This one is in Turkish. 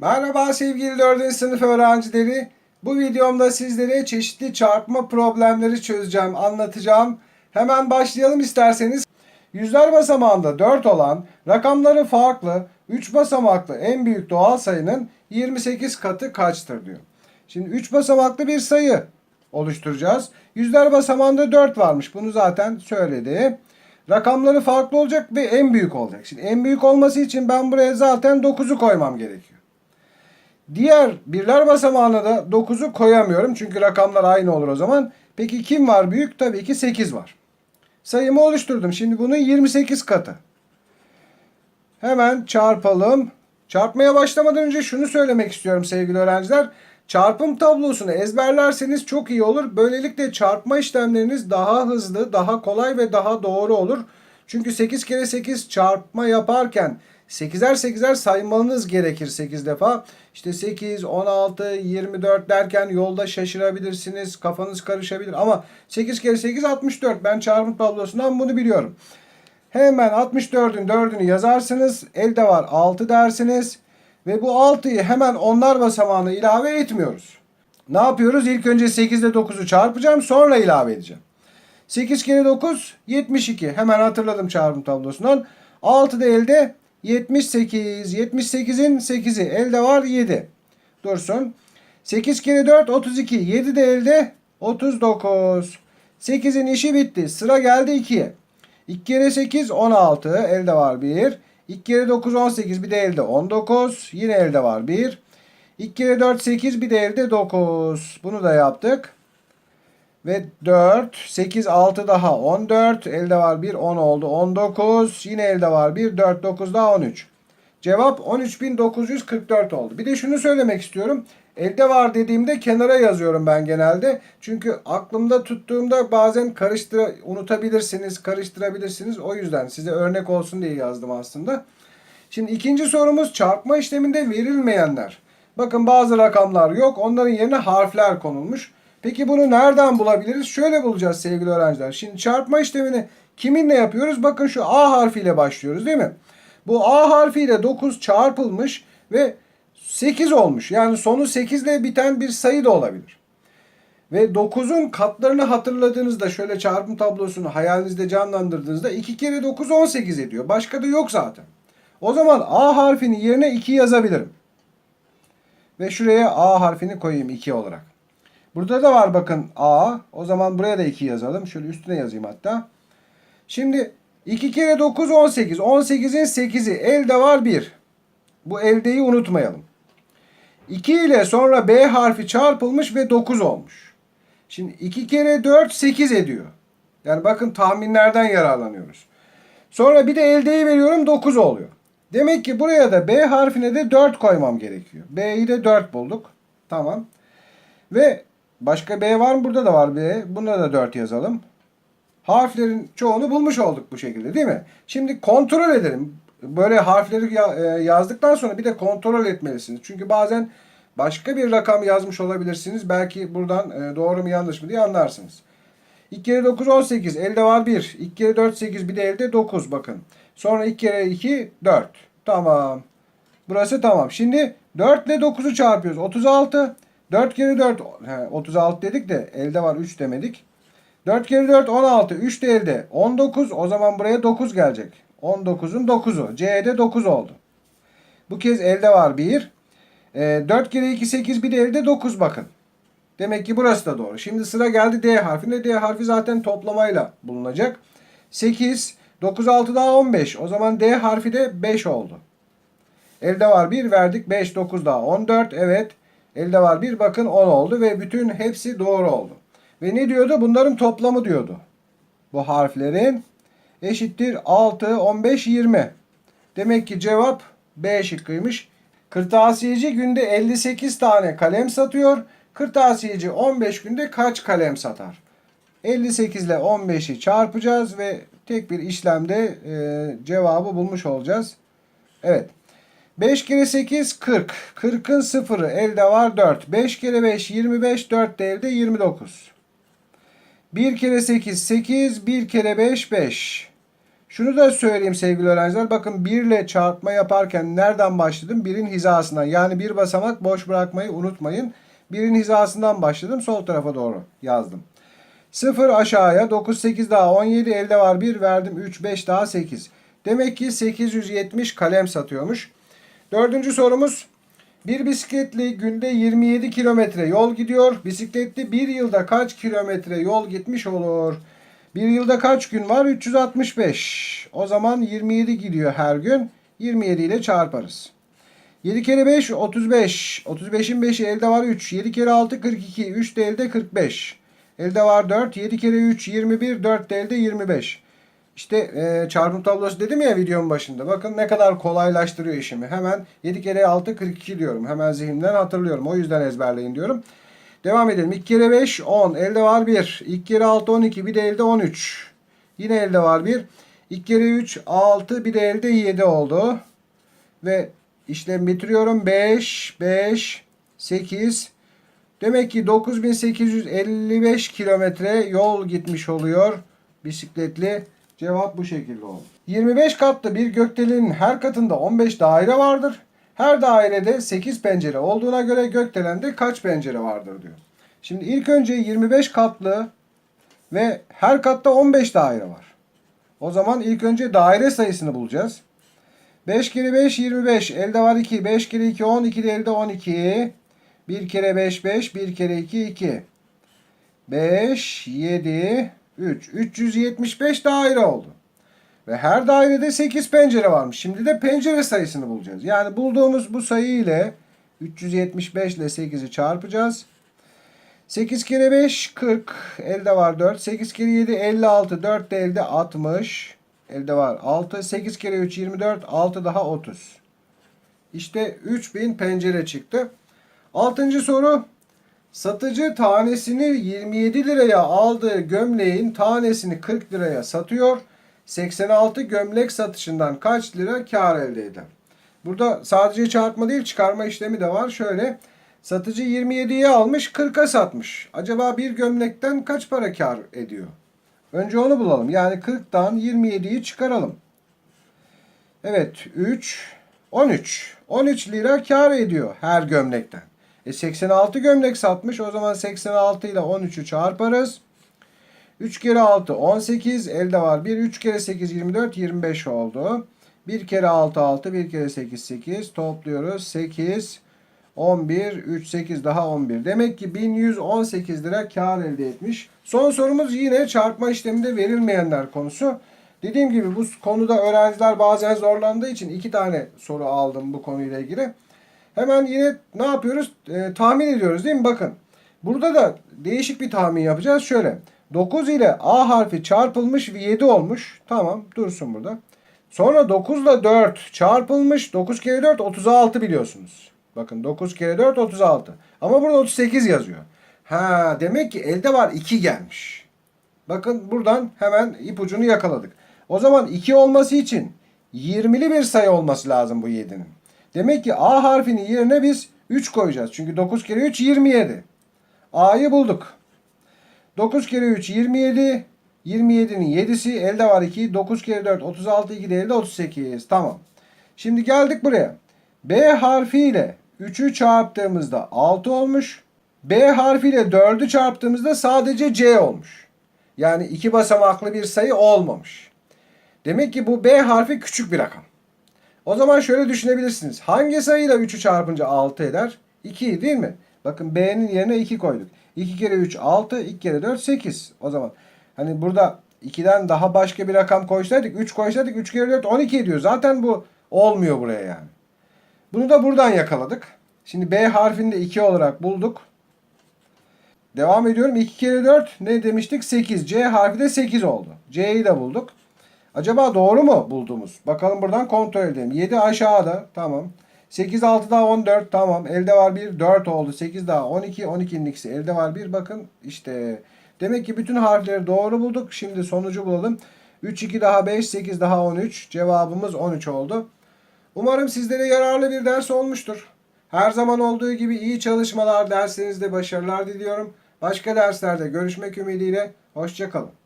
Merhaba sevgili 4. sınıf öğrencileri. Bu videomda sizlere çeşitli çarpma problemleri çözeceğim, anlatacağım. Hemen başlayalım isterseniz. Yüzler basamağında 4 olan, rakamları farklı, 3 basamaklı en büyük doğal sayının 28 katı kaçtır diyor. Şimdi 3 basamaklı bir sayı oluşturacağız. Yüzler basamağında 4 varmış. Bunu zaten söyledi. Rakamları farklı olacak ve en büyük olacak. Şimdi en büyük olması için ben buraya zaten 9'u koymam gerekiyor. Diğer birler basamağına da 9'u koyamıyorum. Çünkü rakamlar aynı olur o zaman. Peki kim var büyük? Tabii ki 8 var. Sayımı oluşturdum. Şimdi bunun 28 katı. Hemen çarpalım. Çarpmaya başlamadan önce şunu söylemek istiyorum sevgili öğrenciler. Çarpım tablosunu ezberlerseniz çok iyi olur. Böylelikle çarpma işlemleriniz daha hızlı, daha kolay ve daha doğru olur. Çünkü 8 kere 8 çarpma yaparken 8'er 8'er saymanız gerekir 8 defa. İşte 8, 16, 24 derken yolda şaşırabilirsiniz. Kafanız karışabilir. Ama 8 kere 8 64. Ben çarpım tablosundan bunu biliyorum. Hemen 64'ün 4'ünü yazarsınız. Elde var 6 dersiniz. Ve bu 6'yı hemen onlar basamağına ilave etmiyoruz. Ne yapıyoruz? İlk önce 8 ile 9'u çarpacağım. Sonra ilave edeceğim. 8 kere 9 72. Hemen hatırladım çarpım tablosundan. 6 da elde 78. 78'in 8'i. Elde var 7. Dursun. 8 kere 4 32. 7 de elde 39. 8'in işi bitti. Sıra geldi 2'ye. 2 kere 8 16. Elde var 1. 2 kere 9 18. Bir de elde 19. Yine elde var 1. 2 kere 4 8. Bir de elde 9. Bunu da yaptık. Ve 4, 8, 6 daha 14. Elde var 1, 10 oldu. 19. Yine elde var 1, 4, 9 daha 13. Cevap 13.944 oldu. Bir de şunu söylemek istiyorum. Elde var dediğimde kenara yazıyorum ben genelde. Çünkü aklımda tuttuğumda bazen karıştır unutabilirsiniz, karıştırabilirsiniz. O yüzden size örnek olsun diye yazdım aslında. Şimdi ikinci sorumuz çarpma işleminde verilmeyenler. Bakın bazı rakamlar yok. Onların yerine harfler konulmuş. Peki bunu nereden bulabiliriz? Şöyle bulacağız sevgili öğrenciler. Şimdi çarpma işlemini kiminle yapıyoruz? Bakın şu A harfiyle başlıyoruz değil mi? Bu A harfiyle 9 çarpılmış ve 8 olmuş. Yani sonu 8 ile biten bir sayı da olabilir. Ve 9'un katlarını hatırladığınızda şöyle çarpım tablosunu hayalinizde canlandırdığınızda 2 kere 9 18 ediyor. Başka da yok zaten. O zaman A harfinin yerine 2 yazabilirim. Ve şuraya A harfini koyayım 2 olarak. Burada da var bakın A. O zaman buraya da 2 yazalım. Şöyle üstüne yazayım hatta. Şimdi 2 kere 9 18. 18'in 8'i. Elde var 1. Bu eldeyi unutmayalım. 2 ile sonra B harfi çarpılmış ve 9 olmuş. Şimdi 2 kere 4 8 ediyor. Yani bakın tahminlerden yararlanıyoruz. Sonra bir de eldeyi veriyorum 9 oluyor. Demek ki buraya da B harfine de 4 koymam gerekiyor. B'yi de 4 bulduk. Tamam. Ve başka B var mı? Burada da var B. Buna da 4 yazalım. Harflerin çoğunu bulmuş olduk bu şekilde değil mi? Şimdi kontrol edelim. Böyle harfleri e, yazdıktan sonra bir de kontrol etmelisiniz. Çünkü bazen başka bir rakam yazmış olabilirsiniz. Belki buradan e, doğru mu yanlış mı diye anlarsınız. 2 kere 9 18. Elde var 1. 2 kere 4 8. Bir de elde 9 bakın. Sonra 2 kere 2 4. Tamam. Burası tamam. Şimdi 4 ile 9'u çarpıyoruz. 36. 4 kere 4. He, 36 dedik de elde var 3 demedik. 4 kere 4 16. 3 de elde. 19. O zaman buraya 9 gelecek. 19'un 9'u. C'de 9 oldu. Bu kez elde var 1. E, 4 kere 2 8. Bir de elde 9 bakın. Demek ki burası da doğru. Şimdi sıra geldi D harfine. D harfi zaten toplamayla bulunacak. 8, 9, 6 daha 15. O zaman D harfi de 5 oldu. Elde var 1 verdik. 5, 9 daha 14. Evet. Elde var 1 bakın 10 oldu ve bütün hepsi doğru oldu. Ve ne diyordu? Bunların toplamı diyordu. Bu harflerin eşittir 6, 15, 20. Demek ki cevap B şıkkıymış. Kırtasiyeci günde 58 tane kalem satıyor. Kırtasiyeci 15 günde kaç kalem satar? 58 ile 15'i çarpacağız ve tek bir işlemde e, cevabı bulmuş olacağız. Evet. 5 kere 8 40. 40'ın sıfırı elde var 4. 5 kere 5 25. 4 de elde 29. 1 kere 8 8. 1 kere 5 5. Şunu da söyleyeyim sevgili öğrenciler. Bakın 1 ile çarpma yaparken nereden başladım? 1'in hizasından. Yani bir basamak boş bırakmayı unutmayın. 1'in hizasından başladım. Sol tarafa doğru yazdım. 0 aşağıya 9 8 daha 17 elde var 1 verdim 3 5 daha 8. Demek ki 870 kalem satıyormuş. Dördüncü sorumuz. Bir bisikletli günde 27 kilometre yol gidiyor. Bisikletli bir yılda kaç kilometre yol gitmiş olur? Bir yılda kaç gün var? 365. O zaman 27 gidiyor her gün. 27 ile çarparız. 7 kere 5 35. 35'in 5'i elde var 3. 7 kere 6 42. 3 de elde 45. Elde var 4. 7 kere 3 21. 4 de elde 25. İşte e, çarpım tablosu dedim ya videonun başında. Bakın ne kadar kolaylaştırıyor işimi. Hemen 7 kere 6 42 diyorum. Hemen zihnimden hatırlıyorum. O yüzden ezberleyin diyorum. Devam edelim. 2 kere 5 10. Elde var 1. 2 kere 6 12. Bir de elde 13. Yine elde var 1. 2 kere 3 6. Bir de elde 7 oldu. Ve işlemi bitiriyorum. 5 5 8 Demek ki 9855 kilometre yol gitmiş oluyor bisikletli. Cevap bu şekilde oldu. 25 katlı bir gökdelenin her katında 15 daire vardır. Her dairede 8 pencere olduğuna göre gökdelende kaç pencere vardır diyor. Şimdi ilk önce 25 katlı ve her katta 15 daire var. O zaman ilk önce daire sayısını bulacağız. 5 kere 5 25. Elde var 2. 5 kere 2 10. 2 de elde 12. 1 kere 5 5. 1 kere 2 2. 5 7 3. 375 daire oldu. Ve her dairede 8 pencere varmış. Şimdi de pencere sayısını bulacağız. Yani bulduğumuz bu sayı ile 375 ile 8'i çarpacağız. 8 kere 5 40. Elde var 4. 8 kere 7 56. 4 de elde 60. Elde var 6. 8 kere 3 24. 6 daha 30. İşte 3000 pencere çıktı. Altıncı soru. Satıcı tanesini 27 liraya aldığı gömleğin tanesini 40 liraya satıyor. 86 gömlek satışından kaç lira kar elde eder? Burada sadece çarpma değil çıkarma işlemi de var. Şöyle satıcı 27'ye almış 40'a satmış. Acaba bir gömlekten kaç para kar ediyor? Önce onu bulalım. Yani 40'tan 27'yi çıkaralım. Evet 3 13. 13 lira kar ediyor her gömlekten. E 86 gömlek satmış. O zaman 86 ile 13'ü çarparız. 3 kere 6 18. Elde var 1. 3 kere 8 24. 25 oldu. 1 kere 6 6. 1 kere 8 8. Topluyoruz. 8 11 3 8 daha 11. Demek ki 1118 lira kar elde etmiş. Son sorumuz yine çarpma işleminde verilmeyenler konusu. Dediğim gibi bu konuda öğrenciler bazen zorlandığı için iki tane soru aldım bu konuyla ilgili. Hemen yine ne yapıyoruz? Ee, tahmin ediyoruz değil mi? Bakın. Burada da değişik bir tahmin yapacağız. Şöyle. 9 ile A harfi çarpılmış ve 7 olmuş. Tamam dursun burada. Sonra 9 ile 4 çarpılmış. 9 kere 4 36 biliyorsunuz. Bakın 9 kere 4 36. Ama burada 38 yazıyor. Ha demek ki elde var 2 gelmiş. Bakın buradan hemen ipucunu yakaladık. O zaman 2 olması için 20'li bir sayı olması lazım bu 7'nin. Demek ki A harfinin yerine biz 3 koyacağız. Çünkü 9 kere 3 27. A'yı bulduk. 9 kere 3 27. 27'nin 7'si elde var 2. 9 kere 4 36 2 de elde 38. Tamam. Şimdi geldik buraya. B harfiyle 3'ü çarptığımızda 6 olmuş. B harfiyle 4'ü çarptığımızda sadece C olmuş. Yani iki basamaklı bir sayı olmamış. Demek ki bu B harfi küçük bir rakam. O zaman şöyle düşünebilirsiniz. Hangi sayıyla 3'ü çarpınca 6 eder? 2 değil mi? Bakın B'nin yerine 2 koyduk. 2 kere 3 6, 2 kere 4 8. O zaman hani burada 2'den daha başka bir rakam koysaydık 3 koysaydık 3 kere 4 12 ediyor. Zaten bu olmuyor buraya yani. Bunu da buradan yakaladık. Şimdi B harfini de 2 olarak bulduk. Devam ediyorum. 2 kere 4 ne demiştik? 8. C harfi de 8 oldu. C'yi de bulduk. Acaba doğru mu bulduğumuz? Bakalım buradan kontrol edelim. 7 aşağıda. Tamam. 8 6 daha 14. Tamam. Elde var 1. 4 oldu. 8 daha 12. 12'nin ikisi. Elde var 1. Bakın işte. Demek ki bütün harfleri doğru bulduk. Şimdi sonucu bulalım. 3 2 daha 5. 8 daha 13. Cevabımız 13 oldu. Umarım sizlere yararlı bir ders olmuştur. Her zaman olduğu gibi iyi çalışmalar, derslerinizde başarılar diliyorum. Başka derslerde görüşmek ümidiyle. Hoşçakalın.